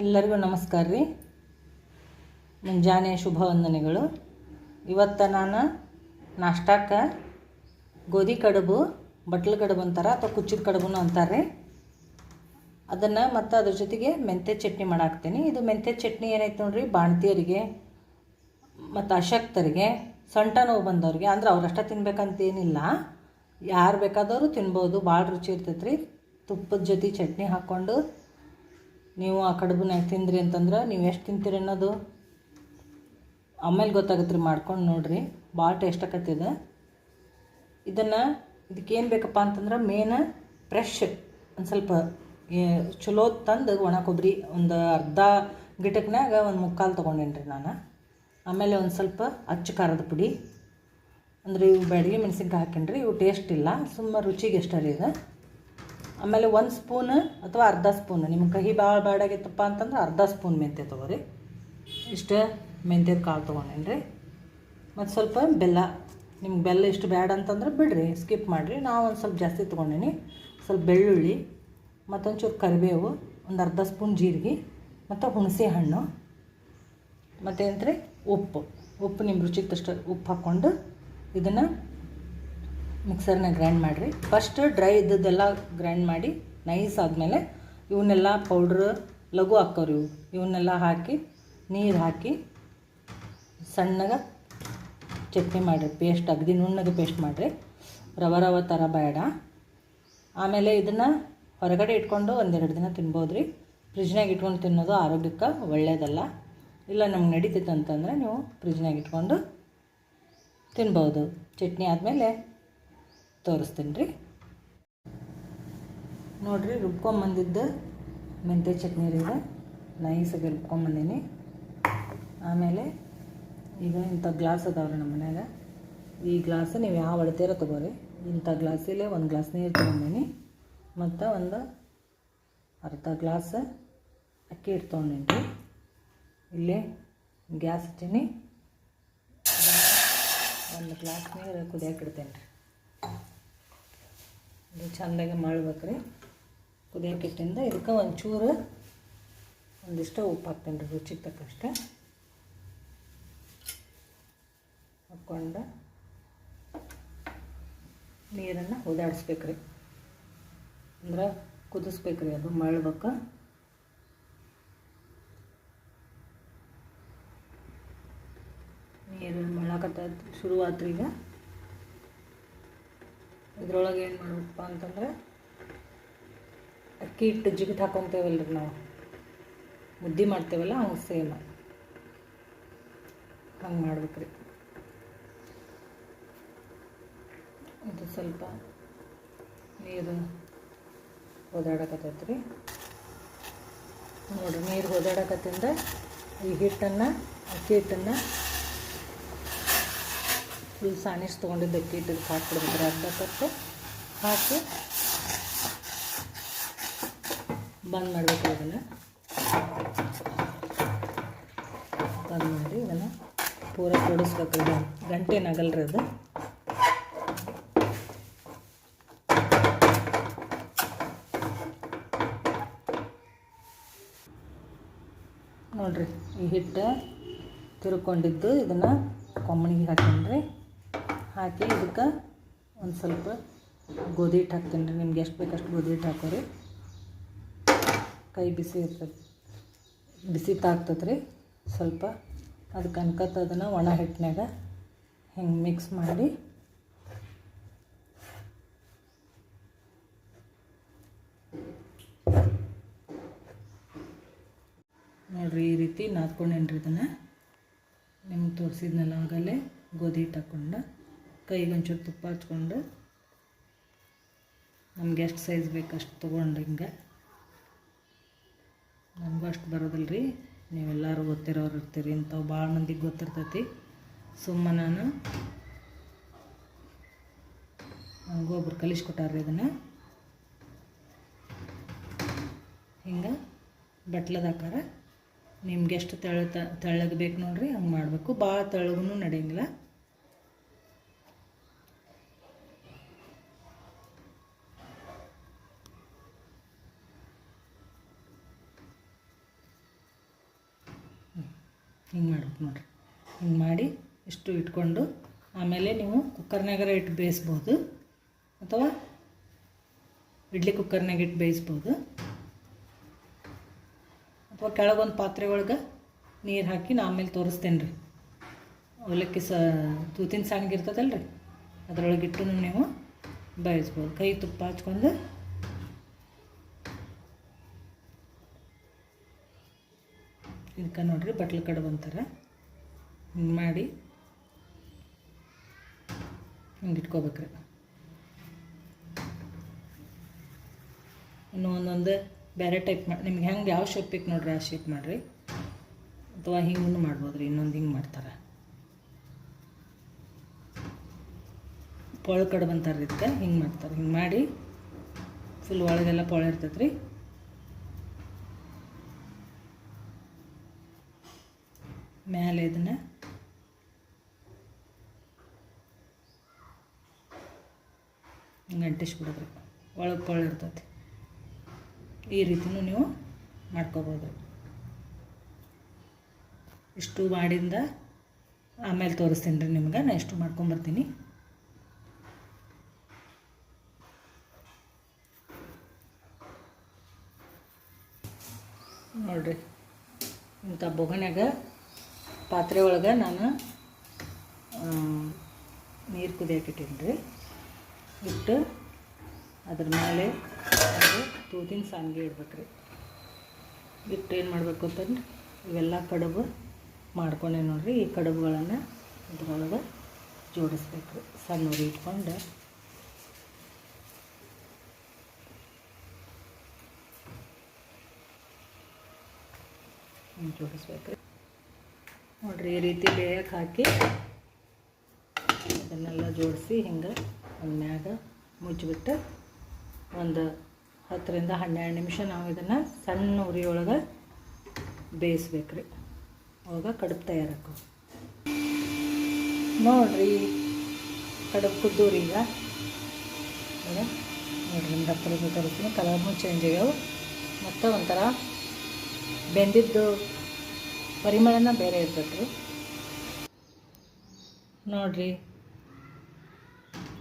ಎಲ್ಲರಿಗೂ ನಮಸ್ಕಾರ ರೀ. ಮುಂಜಾನೆ ಶುಭ ವಂದನೆಗಳು. ಇವತ್ತು ನಾನು ನಾಷ್ಟಕ್ಕೆ ಗೋಧಿ ಕಡುಬು, ಬಟ್ಲ ಕಡುಬು ಅಂತಾರೆ ಅಥವಾ ಕುಚ್ಚಿದ ಕಡುಬುನು ಅಂತಾರೆ ಅದನ್ನು ಮತ್ತು ಅದ್ರ ಜೊತೆಗೆ ಮೆಂತ್ಯ ಚಟ್ನಿ ಮಾಡಾಕ್ತೀನಿ. ಇದು ಮೆಂತ್ಯ ಚಟ್ನಿ ಏನೈತೆ ನೋಡ್ರಿ ಬಾಣ್ತಿಯರಿಗೆ ಮತ್ತು ಅಶಕ್ತರಿಗೆ, ಸೊಂಟ ನೋವು ಬಂದವ್ರಿಗೆ, ಅಂದ್ರೆ ಅವ್ರಷ್ಟ ತಿನ್ಬೇಕಂತೇನಿಲ್ಲ. ಯಾರು ಬೇಕಾದವರು ತಿನ್ಬೋದು ಭಾಳ ರುಚಿ ಇರ್ತೈತೆ ರೀ ತುಪ್ಪದ ಜೊತೆ ಚಟ್ನಿ ಹಾಕ್ಕೊಂಡು ನೀವು ಆ ಕಡುಬನ್ನ ತಿಂದ್ರಿ ಅಂತಂದ್ರೆ ನೀವು ಎಷ್ಟು ತಿಂತೀರಿ ಅನ್ನೋದು ಆಮೇಲೆ ಗೊತ್ತಾಗುತ್ತೆ ರೀ ಮಾಡ್ಕೊಂಡು ನೋಡಿರಿ. ಭಾಳ ಟೇಸ್ಟ್ ಆಕತ್ತಿದೆ ಇದನ್ನು ಇದಕ್ಕೇನು ಬೇಕಪ್ಪ ಅಂತಂದ್ರೆ ಮೇನ್ ಫ್ರೆಶ್ ಒಂದು ಸ್ವಲ್ಪ ಚಲೋ ತಂದು ಒಣ ಕೊಬ್ಬರಿ ಒಂದು ಅರ್ಧ ಗಿಟಕ್ನಾಗ ಒಂದು ಮುಕ್ಕಾಲು ತೊಗೊಂಡೇನಿ ರೀ ನಾನು. ಆಮೇಲೆ ಒಂದು ಸ್ವಲ್ಪ ಅಚ್ಚು ಖಾರದ ಪುಡಿ. ಅಂದರೆ ಇವು ಬೆಳಗ್ಗೆ ಮೆಣಸಿನ್ಕಾಯಿ ಹಾಕೇನ್ರಿ, ಇವು ಟೇಸ್ಟ್ ಇಲ್ಲ, ಸುಮ್ಮ ರುಚಿಗೆ ಎಷ್ಟು ರೀ ಇದು. ಆಮೇಲೆ ಒಂದು ಸ್ಪೂನ್ ಅಥವಾ ಅರ್ಧ ಸ್ಪೂನ್. ನಿಮ್ಗೆ ಕಹಿ ಭಾಳ ಬ್ಯಾಡಾಗಿತ್ತಪ್ಪ ಅಂತಂದ್ರೆ ಅರ್ಧ ಸ್ಪೂನ್ ಮೆಂತ್ಯ ತೊಗೋರಿ. ಇಷ್ಟು ಮೆಂತ್ಯದ ಕಾಳು ತೊಗೊಂಡೇನಿ ರೀ ಮತ್ತು ಸ್ವಲ್ಪ ಬೆಲ್ಲ. ನಿಮ್ಗೆ ಬೆಲ್ಲ ಇಷ್ಟು ಬ್ಯಾಡ ಅಂತಂದ್ರೆ ಬಿಡ್ರಿ, ಸ್ಕಿಪ್ ಮಾಡಿರಿ. ನಾವು ಒಂದು ಸ್ವಲ್ಪ ಜಾಸ್ತಿ ತೊಗೊಂಡೇನಿ. ಸ್ವಲ್ಪ ಬೆಳ್ಳುಳ್ಳಿ, ಮತ್ತೊಂಚೂರು ಕರಿಬೇವು, ಒಂದು ಅರ್ಧ ಸ್ಪೂನ್ ಜೀರಿಗೆ, ಮತ್ತು ಹುಣಸೆ ಹಣ್ಣು ಮತ್ತೇಂತ್ರಿ ಉಪ್ಪು. ಉಪ್ಪು ನಿಮ್ಮ ರುಚಿಗೆ ತಷ್ಟು ಉಪ್ಪು ಹಾಕ್ಕೊಂಡು ಇದನ್ನು ಮಿಕ್ಸರ್ನ ಗ್ರೈಂಡ್ ಮಾಡಿರಿ. ಫಸ್ಟ್ ಡ್ರೈ ಇದ್ದದ್ದೆಲ್ಲ ಗ್ರೈಂಡ್ ಮಾಡಿ ನೈಸ್ ಆದಮೇಲೆ ಇವನ್ನೆಲ್ಲ ಪೌಡ್ರ್ ಲಘು ಹಾಕೋರಿ ಇವು ಇವನ್ನೆಲ್ಲ ಹಾಕಿ, ನೀರು ಹಾಕಿ ಸಣ್ಣಗೆ ಚಟ್ನಿ ಮಾಡಿರಿ ಪೇಸ್ಟ್ ಅಗದಿ ನುಣ್ಣಗೆ ಪೇಸ್ಟ್ ಮಾಡಿರಿ. ರವ ರವ ಥರ ಬೇಡ. ಆಮೇಲೆ ಇದನ್ನು ಹೊರಗಡೆ ಇಟ್ಕೊಂಡು ಒಂದೆರಡು ದಿನ ತಿನ್ಬೋದು ರೀ ಫ್ರಿಜ್ನಾಗ ಇಟ್ಕೊಂಡು ತಿನ್ನೋದು ಆರೋಗ್ಯಕ್ಕೆ ಒಳ್ಳೆಯದಲ್ಲ ಇಲ್ಲ ನಮ್ಗೆ ನಡೀತೈತೆ ಅಂತಂದರೆ ನೀವು ಫ್ರಿಜ್ನಾಗ ಇಟ್ಕೊಂಡು ತಿನ್ಬೋದು. ಚಟ್ನಿ ಆದಮೇಲೆ ತೋರಿಸ್ತೀನಿ ರೀ. ನೋಡಿರಿ ರುಬ್ಕೊಂಬಂದಿದ್ದು ಮೆಂತ್ಯ ಚಟ್ನಿ ರೀ ಇದು. ನೈಸಾಗಿ ರುಬ್ಕೊಂಬಂದೀನಿ ಆಮೇಲೆ ಈಗ ಇಂಥ ಗ್ಲಾಸ್ ಅದಾವ್ರಿ ನಮ್ಮ ಮನ್ಯಾಗ. ಈ ಗ್ಲಾಸ್ ನೀವು ಯಾವ ಅಳತೆರ ತೊಗೋರಿ? ಇಂಥ ಗ್ಲಾಸಲ್ಲೇ ಒಂದು ಗ್ಲಾಸ್ ನೀರು ತೊಗೊಂಡೀನಿ. ಮತ್ತು ಒಂದು ಅರ್ಧ ಗ್ಲಾಸ್ ಅಕ್ಕಿ ತೊಗೊಂಡೀನಿ ರೀ. ಇಲ್ಲಿ ಗ್ಯಾಸ್ ಇಟ್ಟೀನಿ ಒಂದು ಗ್ಲಾಸ್ ನೀರು ಕುದಿಯಕ್ಕೆ ಇಡ್ತೇನೆ ರೀ ಇದು ಚೆಂದಾಗಿ ಮಾಡ್ಬೇಕು ರೀ ಕುದಿಯೋಕಿಟ್ಟಿಂದ ಇದಕ್ಕೆ ಒಂಚೂರು ಒಂದಿಷ್ಟು ಉಪ್ಪು ಹಾಕ್ತೇನೆ ರೀ ರುಚಿಗೆ ತಕ್ಕಷ್ಟೆ. ಹಾಕ್ಕೊಂಡು ನೀರನ್ನು ಓದಾಡಿಸ್ಬೇಕು ಅಂದ್ರೆ ಕುದಿಸ್ಬೇಕು ರೀ ಅದು ಮಳ್ಬೇಕು. ನೀರು ಮಳಕತ್ತ ಶುರುವಾತ್ರಿ ಈಗ ಇದ್ರೊಳಗೆ ಏನು ಮಾಡ್ಬೇಕಪ್ಪ ಅಂತಂದ್ರೆ ಅಕ್ಕಿ ಹಿಟ್ಟು ಜಿಗಿಟ್ ಹಾಕೊತೇವಲ್ಲ ರೀ ನಾವು. ಮುದ್ದೆ ಮಾಡ್ತೇವಲ್ಲ ಹಂಗೆ ಸೇಮ್ ಹಂಗೆ ಮಾಡ್ಬೇಕು ರೀ ಇದು ಸ್ವಲ್ಪ ನೀರು ಓದಾಡಕತ್ತೈತೆ ರೀ ನೋಡಿರಿ, ನೀರು ಓದಾಡಕತ್ತಿಂದ ಈ ಹಿಟ್ಟನ್ನು, ಅಕ್ಕಿ ಹಿಟ್ಟನ್ನು ಫುಲ್ ಸಾಣಿಸ್ ತೊಗೊಂಡಿದ್ದು ಅಕ್ಕಿ ಹಿಟ್ಟಿಗೆ ಹಾಕ್ಬಿಡ್ಬೇಕು ಅರ್ಧ ಕಪ್ಪು ಹಾಕಿ ಬಂದ್ ಮಾಡಬೇಕು ಅದನ್ನ ಬಂದ್ ಮಾಡಿ ಇದನ್ನು ಪೂರ ಕೂಡಿಸ್ಬೇಕು ಇದು ಗಂಟೆ ನಗಲ್ರಿ ಅದು. ನೋಡ್ರಿ, ಈ ಹಿಟ್ಟು ತಿರ್ಕೊಂಡಿದ್ದು ಇದನ್ನು ಕೊಮ್ಮಣಿಗೆ ಹಾಕೀನಿ ರೀ. ಹಾಕಿ ಇದಕ್ಕೆ ಒಂದು ಸ್ವಲ್ಪ ಗೋಧಿ ಹಿಟ್ಟು ಹಾಕ್ತೀನಿ ರೀ. ನಿಮ್ಗೆ ಎಷ್ಟು ಬೇಕಷ್ಟು ಗೋಧಿ ಹಿಟ್ಟು ಹಾಕೋರಿ. ಕೈ ಬಿಸಿ ಇರ್ತದೆ. ಬಿಸಿ ತಾಗ್ತದೆ ರೀ. ಸ್ವಲ್ಪ ಅದಕ್ಕೆ ಅನ್ಕತ್ತ ಅದನ್ನು ಒಣ ಹಿಟ್ಟಿನಾಗ ಹಿಂಗೆ ಮಿಕ್ಸ್ ಮಾಡಿ. ನೋಡ್ರಿ ಈ ರೀತಿ ನಾದ್ಕೊಂಡೇನ್ರಿ ಇದನ್ನು. ನಿಮ್ಗೆ ತೋರಿಸಿದ್ನಲ್ಲ ಆಗಲೇ ಗೋಧಿ ಹಿಟ್ಟು ಹಾಕ್ಕೊಂಡು. ಕೈಗೆ ಒಂಚೂರು ತುಪ್ಪ ಹಚ್ಕೊಂಡು ನಮ್ಗೆ ಎಷ್ಟು ಸೈಜ್ ಬೇಕು ಅಷ್ಟು ತೊಗೊಂಡು ಹಿಂಗೆ. ನಮಗೂ ಅಷ್ಟು ಬರೋದಿಲ್ಲ ರೀ. ನೀವೆಲ್ಲರೂ ಗೊತ್ತಿರೋರು ಇರ್ತೀರಿ. ಇಂಥವು ಭಾಳ ಮಂದಿಗೆ ಗೊತ್ತಿರ್ತೈತಿ. ಸುಮ್ಮ ನಾನು ನನಗೂ ಒಬ್ರು ಕಲಿಸ್ಕೊಟ್ಟಾರ್ರಿ ಇದನ್ನು. ಹಿಂಗೆ ಬಟ್ಲದ ಆಕಾರ. ನಿಮ್ಗೆ ಎಷ್ಟು ತೆಳ ತೆಳ್ಳಗೆ ಬೇಕು ನೋಡ್ರಿ, ಹಂಗೆ ಮಾಡಬೇಕು. ಭಾಳ ತೆಳ್ಳಗೂ ನಡೆಯಂಗಿಲ್ಲ. ಹಿಂಗೆ ಮಾಡ್ಬೇಕು ನೋಡ್ರಿ. ಹಿಂಗೆ ಮಾಡಿ ಇಷ್ಟು ಇಟ್ಕೊಂಡು ಆಮೇಲೆ ನೀವು ಕುಕ್ಕರ್ನಾಗರ ಇಟ್ಟು ಬೇಯಿಸ್ಬೋದು. ಅಥವಾ ಇಡ್ಲಿ ಕುಕ್ಕರ್ನಾಗ ಇಟ್ಟು ಬೇಯಿಸ್ಬೋದು. ಅಥವಾ ಕೆಳಗೊಂದು ಪಾತ್ರೆ ಒಳಗೆ ನೀರು ಹಾಕಿ ನಾ ಆಮೇಲೆ ತೋರಿಸ್ತೇನೆ ರೀ ಅವಲಕ್ಕಿ ಸ ತೂತಿನ ಸಣ್ಣಗೆ ಇರ್ತದಲ್ಲ ರೀ ಅದ್ರೊಳಗೆ ಇಟ್ಟು ನೀವು ಬೇಯಿಸ್ಬೋದು. ಕೈ ತುಪ್ಪ ಹಚ್ಕೊಂಡು ಇದಕ್ಕೆ ನೋಡ್ರಿ ಬಟ್ಲು ಕಡುಬು ಅಂತಾರೆ. ಹಿಂಗೆ ಮಾಡಿ ಹಿಂಗೆ ಇಟ್ಕೋಬೇಕ್ರಿ. ಇನ್ನು ಒಂದೊಂದು ಬೇರೆ ಟೈಪ್ ಮಾಡಿ ನಿಮ್ಗೆ ಹೆಂಗೆ ಯಾವ ಶೇಪ್ ಬೇಕು ನೋಡ್ರಿ ಆ ಶೇಪ್ ಮಾಡಿರಿ. ಅಥವಾ ಹಿಂಗೂ ಮಾಡ್ಬೋದು ರೀ ಇನ್ನೊಂದು ಹಿಂಗೆ ಮಾಡ್ತಾರೆ. ಪೊಳ ಕಡುಬು ಅಂತಾರೆ ಇದಕ್ಕೆ, ಹಿಂಗೆ ಮಾಡ್ತಾರೆ. ಹಿಂಗೆ ಮಾಡಿ ಫುಲ್ ಒಳಗೆಲ್ಲ ಪೊಳ ಇರ್ತೈತೆ ರೀ ಮೇಲೆ ಇದನ್ನು. ಹಿಂಗೆ ಒಳಗೆ ಪೊಳ ಇರ್ತೈತಿ. ಈ ರೀತಿನೂ ನೀವು ಮಾಡ್ಕೋಬೋದು. ಇಷ್ಟು ಮಾಡಿಂದ ಆಮೇಲೆ ತೋರಿಸ್ತೀನಿ ರೀ ನಿಮ್ಗೆ. ನಾನು ಇಷ್ಟು ಮಾಡ್ಕೊಂಬರ್ತೀನಿ ನೋಡ್ರಿ, ಇಂಥ ಬೊಗನ್ಯಾಗ ಪಾತ್ರೆ ಒಳಗೆ ನಾನು ನೀರು ಕುದಿಯಾಕಿಟ್ಟೀನಿ ರೀ ಇಟ್ಟು ಅದ್ರ ಮೇಲೆ ಒಂದು ತೂತಿನ ಸಾಂಗಿ ಇಡ್ಬೇಕು ರೀ ಇಟ್ಟು ಏನು ಮಾಡಬೇಕು ಅಂತಂದ್ರೆ, ಇವೆಲ್ಲ ಕಡುಬು ಮಾಡ್ಕೊಂಡೆ ನೋಡಿರಿ. ಈ ಕಡುಬುಗಳನ್ನು ಇದ್ರೊಳಗೆ ಜೋಡಿಸ್ಬೇಕು ಸಣ್ಣ ಉರಿ ಇಟ್ಕೊಂಡು ಜೋಡಿಸ್ಬೇಕು ನೋಡ್ರಿ ಈ ರೀತಿ ಬೇಯಕ್ಕೆ ಹಾಕಿ ಅದನ್ನೆಲ್ಲ ಜೋಡಿಸಿ ಹಿಂಗೆ ಮ್ಯಾಗ ಮುಚ್ಚಿಬಿಟ್ಟು ಒಂದು ಹತ್ತರಿಂದ ಹನ್ನೆರಡು ನಿಮಿಷ ನಾವು ಇದನ್ನು ಸಣ್ಣ ಉರಿಯೊಳಗೆ ಬೇಯಿಸ್ಬೇಕು ರೀ ಅವಾಗ ಕಡುಬು ತಯಾರಕ್ಕು ನೋಡ್ರಿ ಕಡುಬು ಕುದ್ದೂರಿ ಈಗ. ನೋಡಿ ನೋಡ್ರಿ ಹತ್ತಿರದ ತೋರಿಸ್ತೀನಿ. ಕಲರ್ನು ಚೇಂಜ್ ಆಗ್ಯಾವ. ಮತ್ತು ಒಂಥರ ಬೆಂದಿದ್ದು ಪರಿಮಳನ ಬೇರೆ ಇರ್ತೈತೆ. ನೋಡ್ರಿ.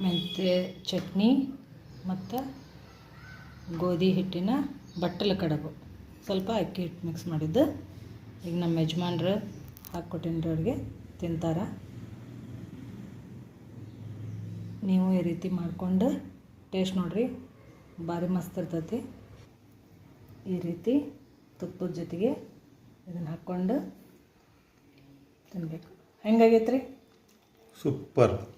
ಮೆಂತ್ಯ, ಚಟ್ನಿ ಮತ್ತು ಗೋಧಿ ಹಿಟ್ಟಿನ ಬಟ್ಟಲ ಕಡಬು. ಸ್ವಲ್ಪ ಅಕ್ಕಿ ಹಿಟ್ಟು ಮಿಕ್ಸ್ ಮಾಡಿದ್ದು. ಈಗ ನಮ್ಮ ಯಜಮಾನ್ರು ಹಾಕ್ಕೊಟ್ಟಿನ್ರಿ ಅವ್ರಿಗೆ ತಿಂತಾರ. ನೀವು ಈ ರೀತಿ ಮಾಡಿಕೊಂಡು ಟೇಸ್ಟ್ ನೋಡ್ರಿ. ಭಾರಿ ಮಸ್ತ್ ಇರ್ತೈತಿ. ಈ ರೀತಿ ತುಪ್ಪದ ಜೊತೆಗೆ ಇದನ್ನು ಹಾಕ್ಕೊಂಡು ತಿನ್ಬೇಕು. ಹೆಂಗಾಗೈತೆ ರೀ ಸೂಪರ್.